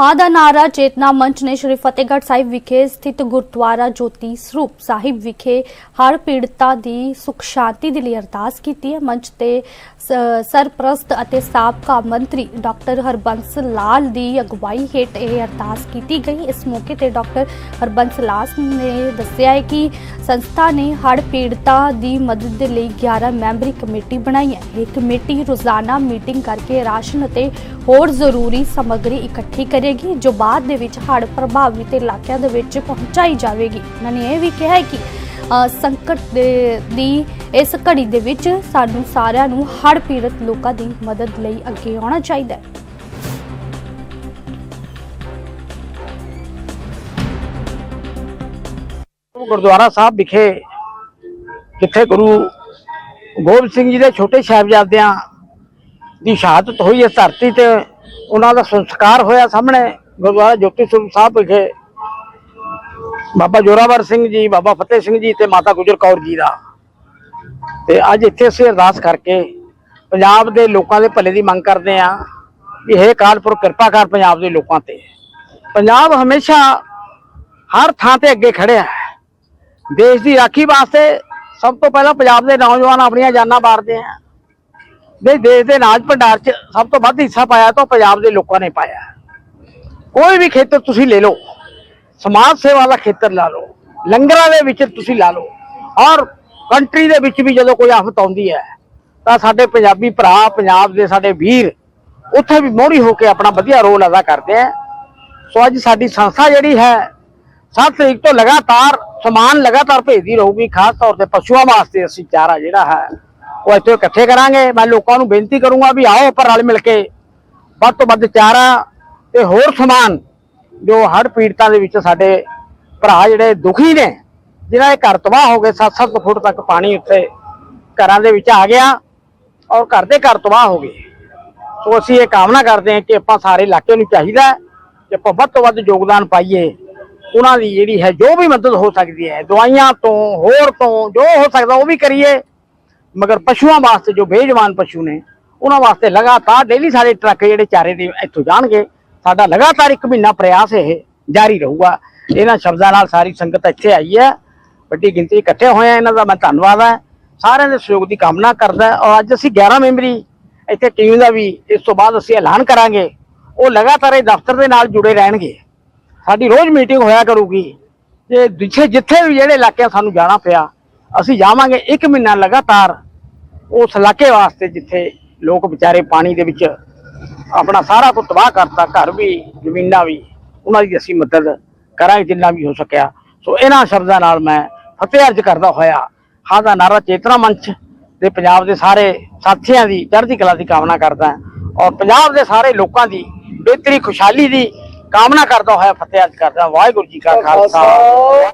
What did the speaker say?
ਹਾਂ ਦਾ ਨਾਰਾ ਚੇਤਨਾ ਮੰਚ ਨੇ ਸ਼੍ਰੀ ਫਤਿਹਗੜ੍ਹ ਸਾਹਿਬ ਵਿਖੇ ਸਥਿਤ ਗੁਰਦੁਆਰਾ ਜੋਤੀ ਸਰੂਪ ਸਾਹਿਬ ਵਿਖੇ ਹੜ੍ਹ ਪੀੜਤਾਂ ਦੀ ਸੁਖ ਸ਼ਾਂਤੀ ਦੇ ਲਈ ਅਰਦਾਸ ਕੀਤੀ ਹੈ। ਮੰਚ ਤੇ ਸ- ਸਰਪ੍ਰਸਤ ਅਤੇ ਸਾਬਕਾ ਮੰਤਰੀ ਡਾਕਟਰ ਹਰਬੰਸ ਲਾਲ ਦੀ ਅਗਵਾਈ ਹੇਠ ਇਹ ਅਰਦਾਸ ਕੀਤੀ ਗਈ। ਇਸ ਮੌਕੇ ਤੇ ਡਾਕਟਰ ਹਰਬੰਸ ਲਾਲ ਨੇ ਦੱਸਿਆ ਹੈ ਕਿ ਸੰਸਥਾ ਨੇ ਹੜ੍ਹ ਪੀੜਤਾਂ ਦੀ ਮਦਦ ਦੇ ਲਈ 11 ਮੈਂਬਰੀ ਕਮੇਟੀ ਬਣਾਈ ਹੈ। ਇਹ ਕਮੇਟੀ ਰੋਜ਼ਾਨਾ ਮੀਟਿੰਗ ਕਰਕੇ ਰਾਸ਼ਨ ਅਤੇ ਹੋਰ ਜ਼ਰੂਰੀ ਸਮੱਗਰੀ ਇਕੱਠੀ ਕਰੇਗੀ, ਜੋ ਬਾਅਦ ਦੇ ਵਿੱਚ ਹੜ੍ਹ ਪ੍ਰਭਾਵਿਤ ਇਲਾਕਿਆਂ ਦੇ ਵਿੱਚ ਪਹੁੰਚਾਈ ਜਾਵੇਗੀ। ਉਹਨਾਂ ਨੇ ਇਹ ਵੀ ਕਿਹਾ ਹੈ ਕਿ ਸੰਕਟ ਦੀ ਇਸ ਘੜੀ ਦੇ ਵਿੱਚ ਸਾਨੂੰ ਸਾਰਿਆਂ ਨੂੰ ਹੜ੍ਹ ਪੀੜਤ ਲੋਕਾਂ ਦੀ ਮਦਦ ਲਈ ਅੱਗੇ ਆਉਣਾ ਚਾਹੀਦਾ ਹੈ। ਗੁਰਦੁਆਰਾ ਸਾਹਿਬ ਵਿਖੇ, ਜਿੱਥੇ ਗੁਰੂ ਗੋਬਿੰਦ ਸਿੰਘ ਜੀ ਦੇ ਛੋਟੇ ਸਾਹਿਬਜ਼ਾਦਿਆਂ ਦੀ ਸ਼ਹਾਦਤ ਹੋਈ ਇਸ ਧਰਤੀ ਤੇ ਉਹਨਾਂ ਦਾ ਸੰਸਕਾਰ ਹੋਇਆ ਸਾਹਮਣੇ, ਗੁਰਦੁਆਰਾ ਜੋਤੀ ਸਰੂਪ ਸਾਹਿਬ ਵਿਖੇ। ਬਾਬਾ ਜੋਰਾਵਰ ਸਿੰਘ ਜੀ, ਬਾਬਾ ਫਤਿਹ ਸਿੰਘ ਜੀ ਤੇ ਮਾਤਾ ਗੁਜਰ ਕੌਰ ਜੀ ਦਾ। ਤੇ ਅੱਜ ਇੱਥੇ ਅਸੀਂ ਅਰਦਾਸ ਕਰਕੇ ਪੰਜਾਬ ਦੇ ਲੋਕਾਂ ਦੇ ਭਲੇ ਦੀ ਮੰਗ ਕਰਦੇ ਆਂ ਕਿ ਹੇ ਕਾਲਪੁਰ ਕਿਰਪਾ ਕਰ ਪੰਜਾਬ ਦੇ ਲੋਕਾਂ ਤੇ। ਪੰਜਾਬ ਹਮੇਸ਼ਾ ਹਰ ਥਾਂ ਤੇ ਅੱਗੇ ਖੜਿਆ ਹੈ। ਦੇਸ਼ ਦੀ ਰਾਖੀ ਵਾਸਤੇ ਸਭ ਤੋਂ ਪਹਿਲਾਂ ਪੰਜਾਬ ਦੇ ਨੌਜਵਾਨ ਆਪਣੀਆਂ ਜਾਨਾਂ ਵਾਰਦੇ ਆ। ਦੇ ਦੇਸ਼ ਦੇ ਅਨਾਜ ਭੰਡਾਰ 'ਚ ਸਭ ਤੋਂ ਵੱਧ ਹਿੱਸਾ ਪਾਇਆ ਤਾਂ ਪੰਜਾਬ ਦੇ ਲੋਕਾਂ ਨੇ ਪਾਇਆ। ਕੋਈ ਵੀ ਖੇਤਰ ਤੁਸੀਂ ਲੈ ਲਓ, ਸਮਾਜ ਸੇਵਾ ਦਾ ਖੇਤਰ ਲਾ ਲਓ, ਲੰਗਰਾਂ ਦੇ ਵਿੱਚ ਤੁਸੀਂ ਲਾ ਲਓ, ਔਰ ਕੰਟਰੀ ਦੇ ਵਿੱਚ ਵੀ ਜਦੋਂ ਕੋਈ ਆਫਤ ਆਉਂਦੀ ਹੈ, ਤਾਂ ਸਾਡੇ ਪੰਜਾਬੀ ਭਰਾ, ਪੰਜਾਬ ਦੇ ਸਾਡੇ ਵੀਰ ਉੱਥੇ ਵੀ ਮੋਹਰੀ ਹੋ ਕੇ ਆਪਣਾ ਵਧੀਆ ਰੋਲ ਅਦਾ ਕਰਦੇ ਆ ਸੋ ਅੱਜ ਸਾਡੀ ਸੰਸਥਾ ਜਿਹੜੀ ਹੈ 7 ਤਰੀਕ ਤੋਂ ਲਗਾਤਾਰ ਸਮਾਨ ਲਗਾਤਾਰ ਭੇਜਦੀ ਰਹੂਗੀ, ਖਾਸ ਤੌਰ ਤੇ ਪਸ਼ੂਆਂ ਵਾਸਤੇ ਅਸੀਂ ਚਾਰਾ ਜਿਹੜਾ ਹੈ ਉਹ ਇੱਥੇ ਇਕੱਠੇ ਕਰਾਂਗੇ। ਮੈਂ ਲੋਕਾਂ ਨੂੰ ਬੇਨਤੀ ਕਰੂੰਗਾ ਵੀ ਆਓ ਆਪਾਂ ਰਲ ਮਿਲ ਕੇ। ਵੱਧ ਤੋਂ ਵੱਧ ਚਾਰਾ ਤੇ ਹੋਰ ਸਮਾਨ ਜੋ ਹੜ੍ਹ ਪੀੜਤਾਂ ਦੇ ਵਿੱਚ ਸਾਡੇ ਭਰਾ ਜਿਹੜੇ ਦੁਖੀ ਨੇ, ਜਿਨ੍ਹਾਂ ਦੇ ਘਰ ਤਬਾਹ ਹੋ ਗਏ 7-7 ਫੁੱਟ ਤੱਕ ਪਾਣੀ ਉੱਤੇ ਘਰਾਂ ਦੇ ਵਿੱਚ ਆ ਗਿਆ ਔਰ ਘਰ ਦੇ ਘਰ ਤਬਾਹ ਹੋ ਗਏ। ਸੋ ਅਸੀਂ ਇਹ ਕਾਮਨਾ ਕਰਦੇ ਹਾਂ ਕਿ ਆਪਾਂ ਸਾਰੇ ਇਲਾਕੇ ਨੂੰ ਚਾਹੀਦਾ ਕਿ ਆਪਾਂ ਵੱਧ ਤੋਂ ਵੱਧ ਯੋਗਦਾਨ ਪਾਈਏ। ਉਹਨਾਂ ਦੀ ਜਿਹੜੀ ਹੈ ਜੋ ਵੀ ਮਦਦ ਹੋ ਸਕਦੀ ਹੈ, ਦਵਾਈਆਂ ਤੋਂ, ਹੋਰ ਤੋਂ ਜੋ ਹੋ ਸਕਦਾ ਉਹ ਵੀ ਕਰੀਏ। ਮਗਰ ਪਸ਼ੂਆਂ ਵਾਸਤੇ ਜੋ ਬੇਜਵਾਨ ਪਸ਼ੂ ਨੇ, ਉਹਨਾਂ ਵਾਸਤੇ ਲਗਾਤਾਰ ਡੇਲੀ ਸਾਡੇ ਟਰੱਕ ਜਿਹੜੇ ਚਾਰੇ ਦੇ ਇੱਥੋਂ ਜਾਣਗੇ। ਸਾਡਾ ਲਗਾਤਾਰ ਇੱਕ ਮਹੀਨਾ ਪ੍ਰਯਾਸ ਇਹ ਜਾਰੀ ਰਹੂਗਾ। ਇਹਨਾਂ ਸ਼ਬਦਾਂ ਨਾਲ ਸਾਰੀ ਸੰਗਤ ਇੱਥੇ ਆਈ ਹੈ। ਵੱਡੀ ਗਿਣਤੀ ਇਕੱਠੇ ਹੋਏ ਆ ਇਹਨਾਂ ਦਾ ਮੈਂ ਧੰਨਵਾਦ ਹੈ। ਸਾਰਿਆਂ ਦੇ ਸਹਿਯੋਗ ਦੀ ਕਾਮਨਾ ਕਰਦਾ ਔਰ ਅੱਜ ਅਸੀਂ 11 ਮੈਂਬਰੀ ਇੱਥੇ ਟੀਮ ਦਾ ਵੀ ਇਸ ਤੋਂ ਬਾਅਦ ਅਸੀਂ ਐਲਾਨ ਕਰਾਂਗੇ। ਉਹ ਲਗਾਤਾਰ ਇਹ ਦਫ਼ਤਰ ਦੇ ਨਾਲ ਜੁੜੇ ਰਹਿਣਗੇ। ਸਾਡੀ ਰੋਜ਼ ਮੀਟਿੰਗ ਹੋਇਆ ਕਰੂਗੀ। ਜੇ ਜਿੱਥੇ ਜਿੱਥੇ ਵੀ ਜਿਹੜੇ ਇਲਾਕਿਆਂ ਸਾਨੂੰ ਜਾਣਾ ਪਿਆ, ਅਸੀਂ ਜਾਵਾਂਗੇ। ਇੱਕ ਮਹੀਨਾ ਲਗਾਤਾਰ ਉਸ ਇਲਾਕੇ ਵਾਸਤੇ ਜਿੱਥੇ ਲੋਕ ਵਿਚਾਰੇ ਪਾਣੀ ਦੇ ਵਿੱਚ ਆਪਣਾ ਸਾਰਾ ਕੁਝ ਤਬਾਹ ਕਰਤਾ, ਘਰ ਵੀ, ਜ਼ਮੀਨਾਂ ਵੀ, ਉਹਨਾਂ ਦੀ ਅਸੀਂ ਮਦਦ ਕਰਾਂਗੇ, ਜਿੰਨਾ ਵੀ ਹੋ ਸਕਿਆ। ਸੋ ਇਹਨਾਂ ਸ਼ਬਦਾਂ ਨਾਲ ਮੈਂ ਫਤਿਹ ਅਰਜ ਕਰਦਾ ਹੋਇਆ, ਹਾਂ ਦਾ ਨਾਰਾ ਚੇਤਨਾ ਮੰਚ ਦੇ ਪੰਜਾਬ ਦੇ ਸਾਰੇ ਸਾਥੀਆਂ ਦੀ, ਚੜ੍ਹਦੀ ਕਲਾ ਦੀ ਕਾਮਨਾ ਕਰਦਾ ਔਰ ਪੰਜਾਬ ਦੇ ਸਾਰੇ ਲੋਕਾਂ ਦੀ ਬਿਹਤਰੀ, ਖੁਸ਼ਹਾਲੀ ਦੀ ਕਾਮਨਾ ਕਰਦਾ ਹੋਇਆ ਫਤਿਹ ਅਰਜ ਕਰਦਾ ਵਾਹਿਗੁਰੂ ਜੀ ਕਾ ਖਾਲਸਾ।